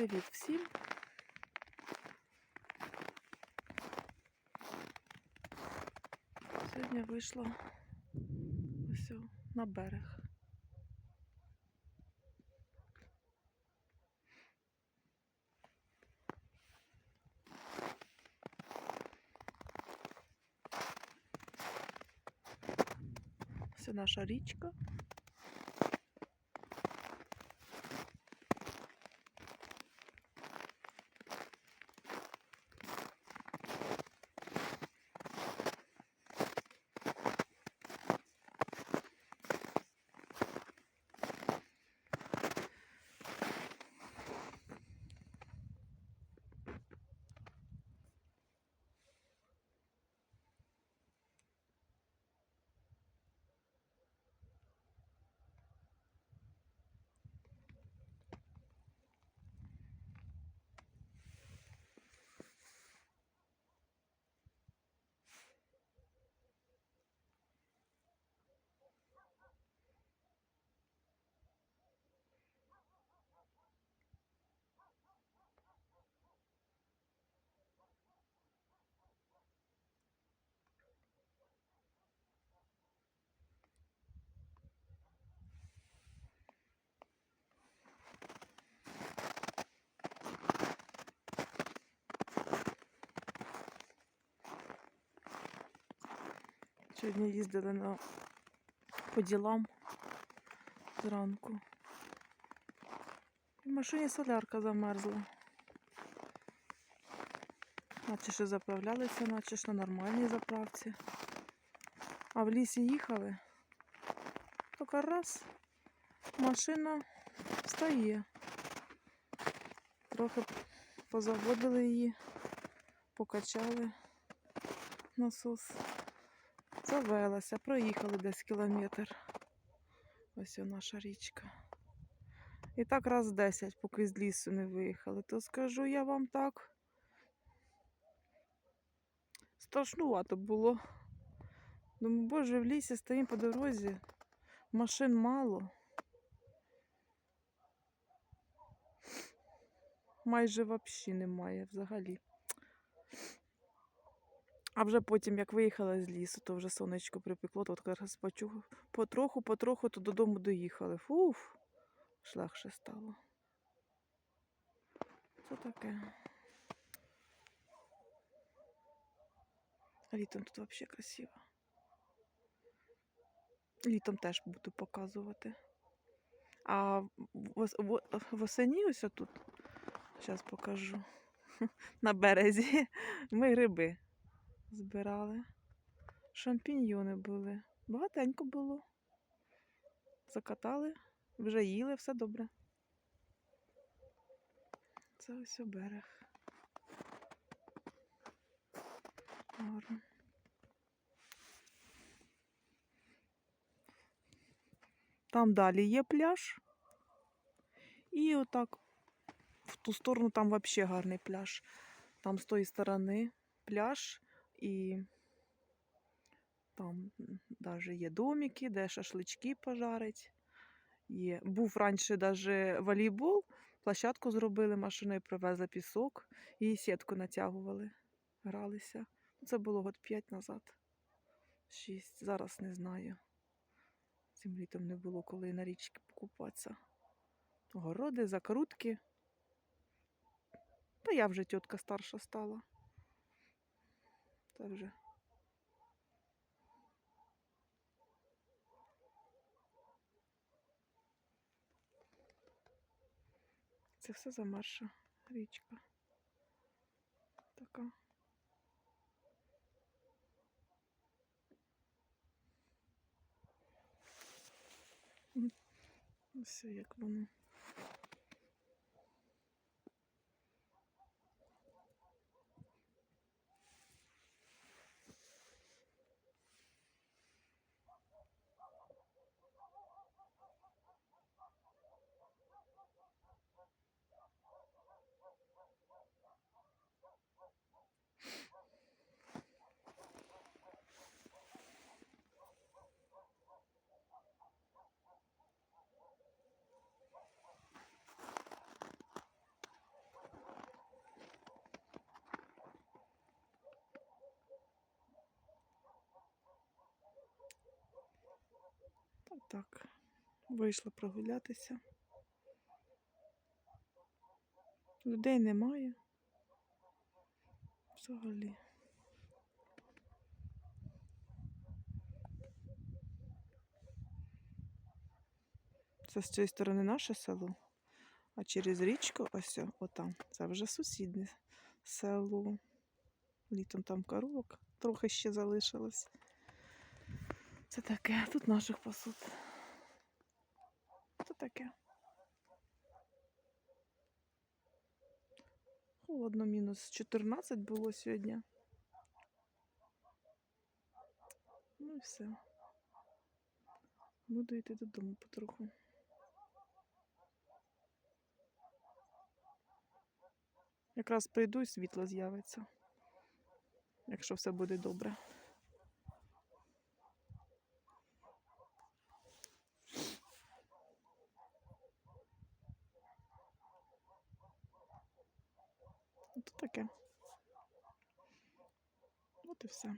Привіт всім! Сьогодні вийшла ось на берег. Це наша річка. Сьогодні їздили на по ділам зранку. В машині солярка замерзла. Наче ще заправлялися, наче ж на нормальній заправці. А в лісі їхали. Тільки раз машина стає. Трохи позаводили її, покачали насос. Завелася, проїхали десь кілометр. Ось о наша річка. І так раз 10, поки з лісу не виїхали. То скажу я вам так. Страшнувато було. Думаю, боже, в лісі стоїмо по дорозі, машин мало. Майже взагалі немає взагалі. А вже потім, як виїхала з лісу, то вже сонечко припекло, то якраз почув потроху, потроху то додому доїхали. Фуф, легше стало. Це таке. Літом тут взагалі красиво. Літом теж буду показувати. А во- восені ось тут, зараз покажу, на березі, ми гриби збирали. Шампіньйони були. Багатенько було. Закатали, вже їли, все добре. Це ось берег. Гарно. Там далі є пляж. І отак в ту сторону там взагалі гарний пляж. Там з тої сторони пляж і там навіть є домики, де шашлички пожарить. Є. Був раніше навіть волейбол, площадку зробили, машиною привезли пісок і сітку натягували, гралися. Це було год 5 назад. 6. Зараз не знаю. Цим літом не було коли на річці покупатися. Городи, закрутки. Та я вже тітка старша стала. Це вже. Це все замерша річка. Така. Ось як воно. Так. Вийшла прогулятися. Людей немає. Взагалі. Це з цієї сторони наше село, а через річку ось отам. Це вже сусіднє село. Літом там коровок трохи ще залишилось. Це таке, тут наших пасуть. Це таке. Холодно, мінус 14 було сьогодні. Ну і все. Буду йти додому потроху. Якраз прийду і світло з'явиться. Якщо все буде добре. От таке. От і все.